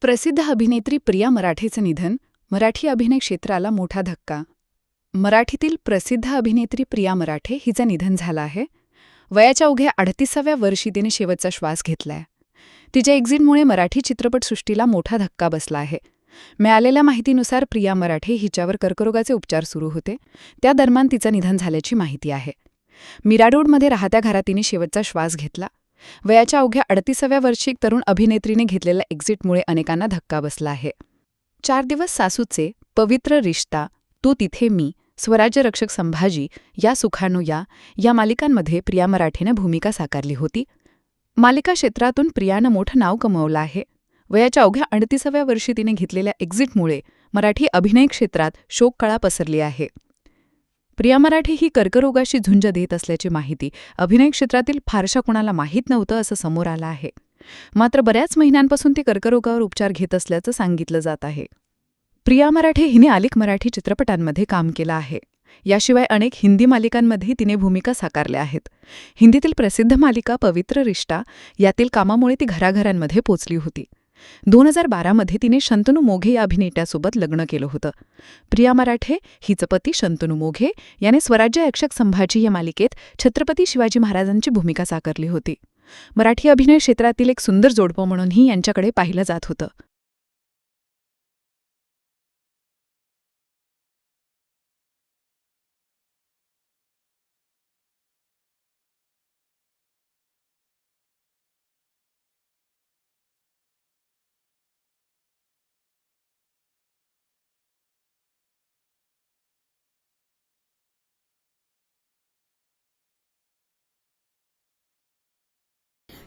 प्रसिद्ध अभिनेत्री प्रिया मराठेचं निधन मराठी अभिनय क्षेत्राला मोठा धक्का. मराठीतील प्रसिद्ध अभिनेत्री प्रिया मराठे हिचं निधन झालं आहे. वयाच्या उघ्या अडतीसाव्या वर्षी तिने शेवटचा श्वास घेतलाय. तिच्या एक्झिटमुळे मराठी चित्रपटसृष्टीला मोठा धक्का बसला आहे. मिळालेल्या माहितीनुसार प्रिया मराठे हिच्यावर कर्करोगाचे उपचार सुरू होते. त्या दरम्यान तिचं निधन झाल्याची माहिती आहे. मिराडोडमध्ये राहत्या घरात तिने शेवटचा श्वास घेतला. वयाच्या अवघ्या अडतीसाव्या वर्षी तरुण अभिनेत्रीने घेतलेल्या एक्झिटमुळे अनेकांना धक्का बसला आहे. चार दिवस सासूचे पवित्र रिश्ता तू तिथे मी स्वराज्य रक्षक संभाजी या सुखानुया या मालिकांमध्ये प्रिया मराठेनं भूमिका साकारली होती. मालिका क्षेत्रातून प्रियानं मोठं नाव कमवलं आहे. वयाच्या अवघ्या अडतीसाव्या वर्षी तिने घेतलेल्या एक्झिटमुळे मराठी अभिनय क्षेत्रात शोककळा पसरली आहे. प्रिया मराठे ही कर्करोगाशी झुंज देत असल्याची माहिती अभिनय क्षेत्रातील फारशा कुणाला माहीत नव्हतं असं समोर आलं आहे. मात्र बऱ्याच महिन्यांपासून ती कर्करोगावर उपचार घेत असल्याचं सांगितलं जात आहे. प्रिया मराठे हिने अलिक मराठी चित्रपटांमध्ये काम केलं आहे. याशिवाय अनेक हिंदी मालिकांमध्ये तिने भूमिका साकारल्या आहेत. हिंदीतील प्रसिद्ध मालिका पवित्र रिश्ता यातील कामामुळे ती घराघरांमध्ये पोचली होती. दोन हजार बारामध्ये तिने शंतनू मोघे या अभिनेत्यासोबत लग्न केलं होतं. प्रिया मराठे हिचं पती शंतनू मोघे याने स्वराज्य रक्षक संभाजी या मालिकेत छत्रपती शिवाजी महाराजांची भूमिका साकारली होती. मराठी अभिनय क्षेत्रातील एक सुंदर जोडपं म्हणूनही यांच्याकडे पाहिलं जात होतं.